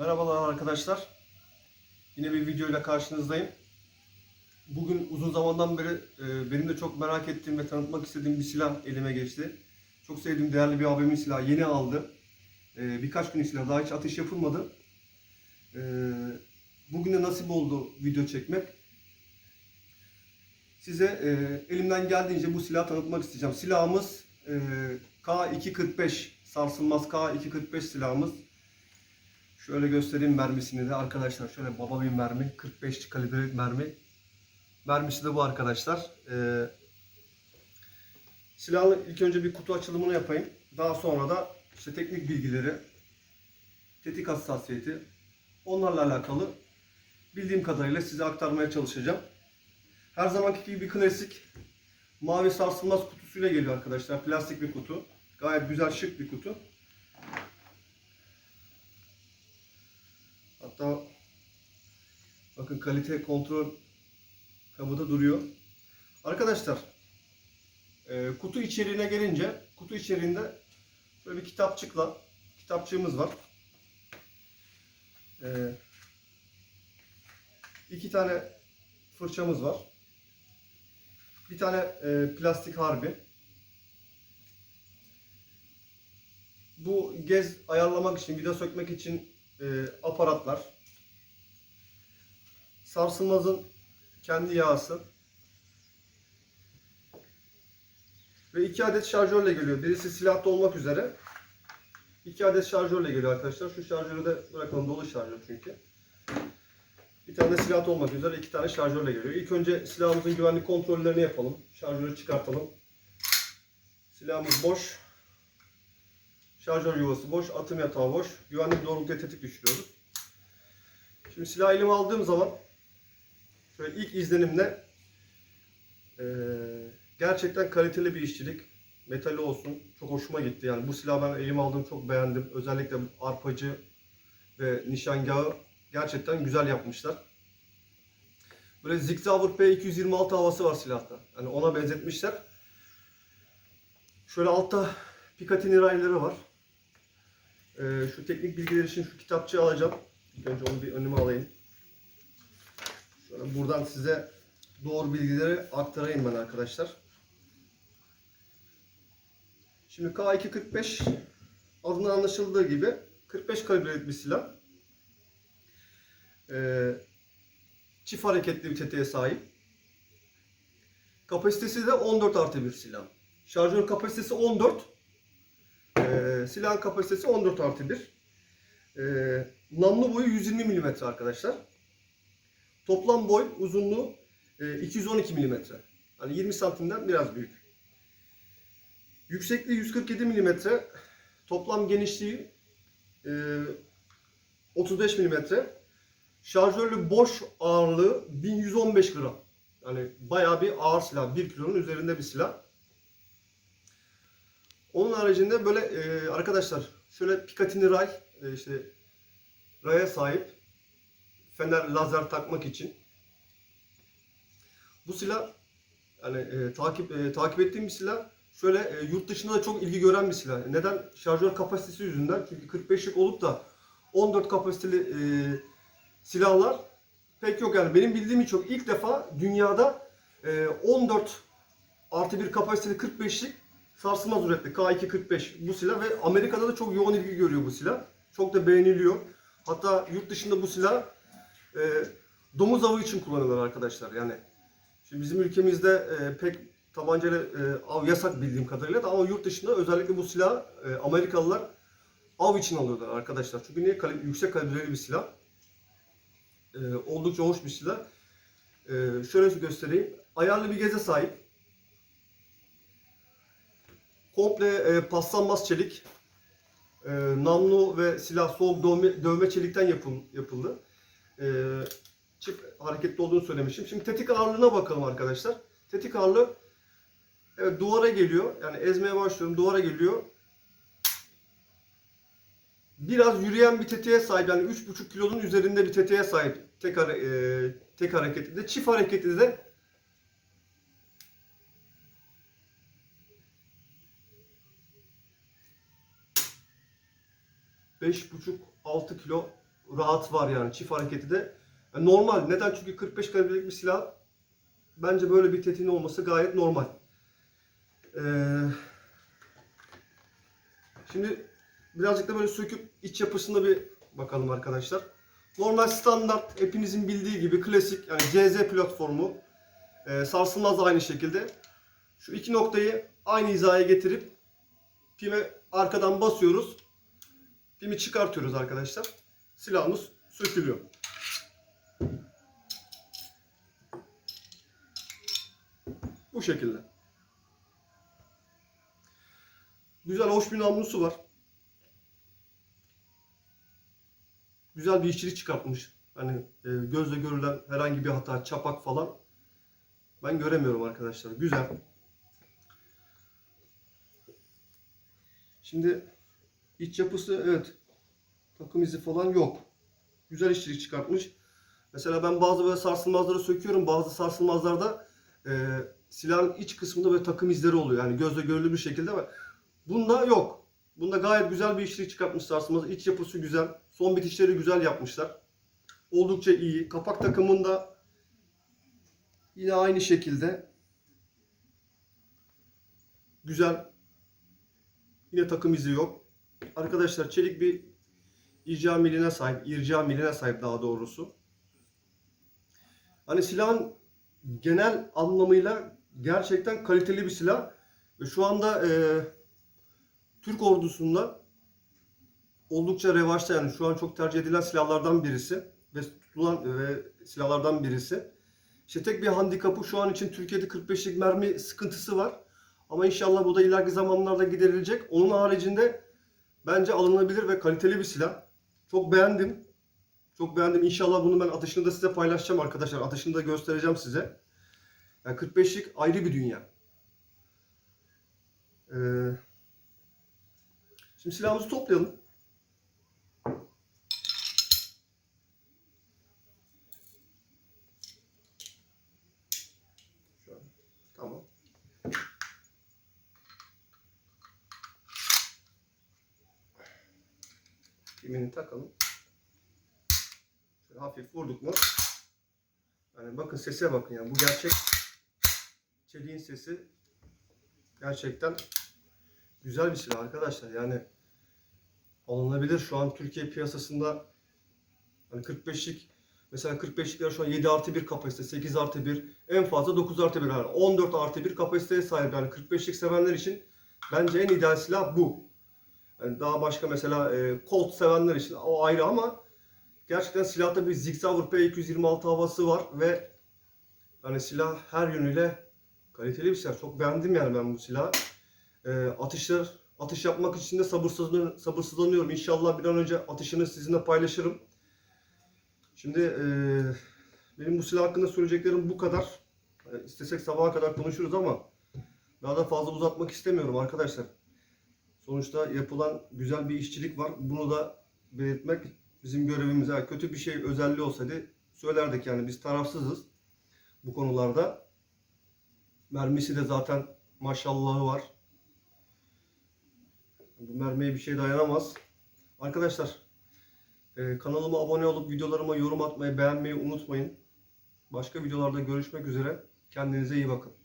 Merhabalar arkadaşlar. Yine bir videoyla karşınızdayım. Bugün uzun zamandan beri e, benim de çok merak ettiğim ve tanıtmak istediğim bir silah elime geçti. Çok sevdiğim değerli bir abimin silahı yeni aldı. E, birkaç gün silah daha hiç atış yapılmadı. E, bugün de nasip oldu video çekmek. Size elimden geldiğince bu silahı tanıtmak isteyeceğim. Silahımız e, K245 sarsılmaz K245 silahımız. Şöyle göstereyim mermisini de arkadaşlar. Şöyle baba bir mermi. 45 kalibre mermi. Mermisi de bu arkadaşlar. Ee, silahın ilk önce bir kutu açılımını yapayım. Daha sonra da işte teknik bilgileri, tetik hassasiyeti, onlarla alakalı bildiğim kadarıyla size aktarmaya çalışacağım. Her zamanki gibi bir klasik mavi sarsılmaz kutusuyla geliyor arkadaşlar. Plastik bir kutu. Gayet güzel şık bir kutu. Hatta bakın kalite kontrol kabı da duruyor. Arkadaşlar e, kutu içeriğine gelince kutu içeriğinde böyle bir kitapçıkla kitapçığımız var. E, iki tane fırçamız var. Bir tane e, plastik harbi. Bu gez ayarlamak için, vida sökmek için e, aparatlar. Sarsılmazın kendi yağısı. Ve iki adet şarjörle geliyor. Birisi silahta olmak üzere. İki adet şarjörle geliyor arkadaşlar. Şu şarjörü de bırakalım dolu şarjör çünkü. Bir tane de silahta olmak üzere iki tane şarjörle geliyor. İlk önce silahımızın güvenlik kontrollerini yapalım. Şarjörü çıkartalım. Silahımız boş. Şarjör yuvası boş, atım yatağı boş. Güvenlik doğrultuya tetik düşürüyoruz. Şimdi silahı elime aldığım zaman şöyle ilk izlenimle eee, gerçekten kaliteli bir işçilik. Metali olsun. Çok hoşuma gitti. Yani bu silahı ben elime aldım çok beğendim. Özellikle arpacı ve nişangahı gerçekten güzel yapmışlar. Böyle Zigzauer P226 havası var silahta. Yani ona benzetmişler. Şöyle altta Picatinny rayları var. Ee, şu teknik bilgiler için şu kitapçığı alacağım. İlk önce onu bir önüme alayım. Şöyle buradan size doğru bilgileri aktarayım ben arkadaşlar. Şimdi K245 adından anlaşıldığı gibi 45 kalibrelik bir silah. Ee, çift hareketli bir tetiğe sahip. Kapasitesi de 14 artı bir silah. Şarjör kapasitesi 14. Ee, silahın kapasitesi 14 artı 1. Ee, namlu boyu 120 mm arkadaşlar. Toplam boy uzunluğu e, 212 mm. Hani 20 santimden biraz büyük. Yüksekliği 147 mm. Toplam genişliği e, 35 mm. Şarjörlü boş ağırlığı 1115 gram. Yani bayağı bir ağır silah. 1 kilonun üzerinde bir silah. Onun haricinde böyle e, arkadaşlar şöyle Picatinny ray e, işte raya sahip fener lazer takmak için bu silah yani e, takip e, takip ettiğim bir silah şöyle e, yurt dışında da çok ilgi gören bir silah. Neden? Şarjör kapasitesi yüzünden. Çünkü 45'lik olup da 14 kapasiteli e, silahlar pek yok yani. Benim bildiğim hiç yok. İlk defa dünyada e, 14 artı bir kapasiteli 45'lik sarsılmaz üretti. K245 bu silah ve Amerika'da da çok yoğun ilgi görüyor bu silah. Çok da beğeniliyor. Hatta yurt dışında bu silah e, domuz avı için kullanılır arkadaşlar. Yani şimdi bizim ülkemizde e, pek tabancayla e, av yasak bildiğim kadarıyla da ama yurt dışında özellikle bu silah e, Amerikalılar av için alıyorlar arkadaşlar. Çünkü niye? Kali- yüksek kalibreli bir silah. E, oldukça hoş bir silah. E, şöyle göstereyim. Ayarlı bir geze sahip. Komple e, paslanmaz çelik. E, namlu ve silah soğuk dövme, dövme çelikten yapıl, yapıldı. E, çift hareketli olduğunu söylemişim. Şimdi tetik ağırlığına bakalım arkadaşlar. Tetik ağırlığı evet, duvara geliyor. Yani ezmeye başlıyorum. Duvara geliyor. Biraz yürüyen bir tetiğe sahip. Yani 3,5 kilonun üzerinde bir tetiğe sahip. Tek, hare, e, tek hareketli de. Çift hareketli de beş buçuk 6 kilo rahat var yani çift hareketi de. Yani normal. Neden? Çünkü 45 kalibrelik bir silah bence böyle bir tetiğin olması gayet normal. Ee, şimdi birazcık da böyle söküp iç yapısına bir bakalım arkadaşlar. Normal standart hepinizin bildiği gibi klasik yani CZ platformu e, sarsılmaz aynı şekilde. Şu iki noktayı aynı hizaya getirip pime arkadan basıyoruz. Pimi çıkartıyoruz arkadaşlar. Silahımız sökülüyor. Bu şekilde. Güzel hoş bir namlusu var. Güzel bir işçilik çıkartmış. Hani e, gözle görülen herhangi bir hata, çapak falan ben göremiyorum arkadaşlar. Güzel. Şimdi iç yapısı evet takım izi falan yok. Güzel işçilik çıkartmış. Mesela ben bazı böyle sarsılmazları söküyorum. Bazı sarsılmazlarda e, silahın iç kısmında böyle takım izleri oluyor. Yani gözle görülür bir şekilde var. Bunda yok. Bunda gayet güzel bir işçilik çıkartmış sarsılmaz. İç yapısı güzel. Son bitişleri güzel yapmışlar. Oldukça iyi. Kapak takımında yine aynı şekilde güzel. Yine takım izi yok. Arkadaşlar çelik bir irca miline sahip. irca miline sahip daha doğrusu. Hani silahın genel anlamıyla gerçekten kaliteli bir silah. Şu anda e, Türk ordusunda oldukça revaçta yani şu an çok tercih edilen silahlardan birisi ve tutulan ve silahlardan birisi. İşte tek bir handikapı şu an için Türkiye'de 45'lik mermi sıkıntısı var. Ama inşallah bu da ileriki zamanlarda giderilecek. Onun haricinde bence alınabilir ve kaliteli bir silah. Çok beğendim. Çok beğendim. İnşallah bunu ben atışını da size paylaşacağım arkadaşlar. Atışını da göstereceğim size. Yani 45'lik ayrı bir dünya. Ee, şimdi silahımızı toplayalım. Şu an. Tamam. Pimini takalım. Şöyle hafif vurduk mu? Yani bakın sese bakın yani bu gerçek çeliğin sesi gerçekten güzel bir silah arkadaşlar. Yani alınabilir şu an Türkiye piyasasında hani 45'lik mesela 45'likler şu an 7 artı 1 kapasite, 8 artı 1, en fazla 9 artı 1, yani 14 artı 1 kapasiteye sahip. Yani 45'lik sevenler için bence en ideal silah bu. Yani daha başka mesela e, Colt sevenler için o ayrı ama gerçekten silahta bir Sig Sauer P226 havası var ve yani silah her yönüyle kaliteli bir silah. Çok beğendim yani ben bu silahı. E, atışlar atış yapmak için de sabırsızlanıyorum, sabırsızlanıyorum. İnşallah bir an önce atışını sizinle paylaşırım. Şimdi e, benim bu silah hakkında söyleyeceklerim bu kadar. E, istesek sabaha kadar konuşuruz ama daha da fazla uzatmak istemiyorum arkadaşlar. Sonuçta yapılan güzel bir işçilik var. Bunu da belirtmek bizim görevimiz. Yani kötü bir şey özelliği olsaydı söylerdik yani biz tarafsızız bu konularda. Mermisi de zaten maşallahı var. Bu mermiye bir şey dayanamaz. Arkadaşlar e, kanalıma abone olup videolarıma yorum atmayı, beğenmeyi unutmayın. Başka videolarda görüşmek üzere. Kendinize iyi bakın.